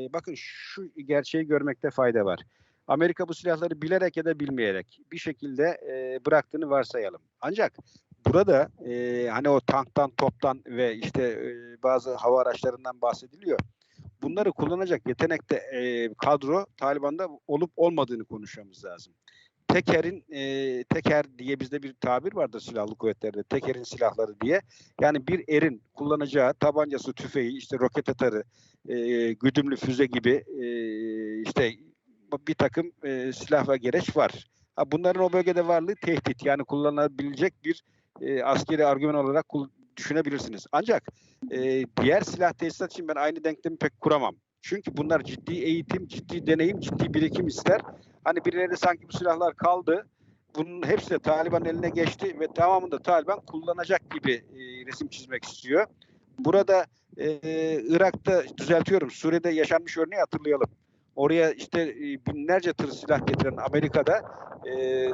E, bakın şu gerçeği görmekte fayda var. Amerika bu silahları bilerek ya da bilmeyerek bir şekilde e, bıraktığını varsayalım. Ancak burada e, hani o tanktan, toptan ve işte e, bazı hava araçlarından bahsediliyor. Bunları kullanacak yetenekte e, kadro Taliban'da olup olmadığını konuşmamız lazım. Teker'in e, teker diye bizde bir tabir vardır silahlı kuvvetlerde. Teker'in silahları diye. Yani bir erin kullanacağı tabancası, tüfeği, işte roket atarı, e, güdümlü füze gibi e, işte bir takım e, silah ve gereç var. Ha, bunların o bölgede varlığı tehdit yani kullanılabilecek bir e, askeri argüman olarak düşünebilirsiniz. Ancak e, diğer silah tesisat için ben aynı denklemi pek kuramam. Çünkü bunlar ciddi eğitim, ciddi deneyim, ciddi birikim ister. Hani birileri sanki bu silahlar kaldı. Bunun hepsi de Taliban'ın eline geçti ve tamamını da Taliban kullanacak gibi e, resim çizmek istiyor. Burada e, Irak'ta düzeltiyorum Suriye'de yaşanmış örneği hatırlayalım. Oraya işte e, binlerce tır silah getiren Amerika'da e,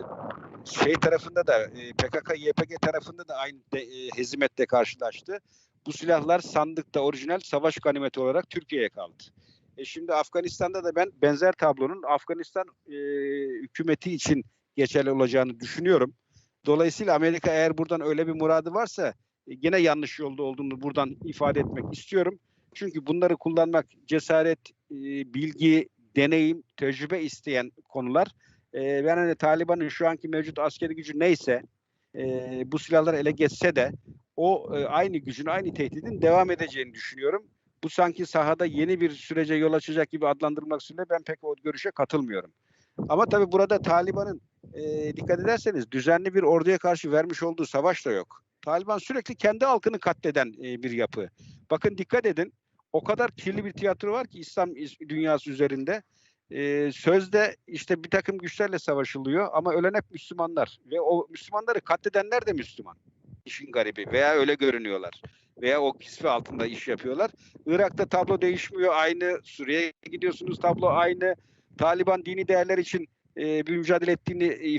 şey tarafında da e, PKK, YPG tarafında da aynı de, e, hezimetle karşılaştı. Bu silahlar sandıkta orijinal savaş ganimeti olarak Türkiye'ye kaldı. E şimdi Afganistan'da da ben benzer tablonun Afganistan e, hükümeti için geçerli olacağını düşünüyorum. Dolayısıyla Amerika eğer buradan öyle bir muradı varsa gene yanlış yolda olduğunu buradan ifade etmek istiyorum. Çünkü bunları kullanmak cesaret, e, bilgi, deneyim, tecrübe isteyen konular. E, ben hani Taliban'ın şu anki mevcut askeri gücü neyse e, bu silahları ele geçse de o e, aynı gücün, aynı tehdidin devam edeceğini düşünüyorum. Bu sanki sahada yeni bir sürece yol açacak gibi adlandırılmak üzere ben pek o görüşe katılmıyorum. Ama tabii burada Taliban'ın e, dikkat ederseniz düzenli bir orduya karşı vermiş olduğu savaş da yok. Taliban sürekli kendi halkını katleden e, bir yapı. Bakın dikkat edin o kadar kirli bir tiyatro var ki İslam is- dünyası üzerinde. E, sözde işte bir takım güçlerle savaşılıyor ama ölen hep Müslümanlar. Ve o Müslümanları katledenler de Müslüman. İşin garibi veya öyle görünüyorlar. Veya o kisve altında iş yapıyorlar. Irak'ta tablo değişmiyor aynı. Suriye'ye gidiyorsunuz tablo aynı. Taliban dini değerler için e, bir mücadele ettiğini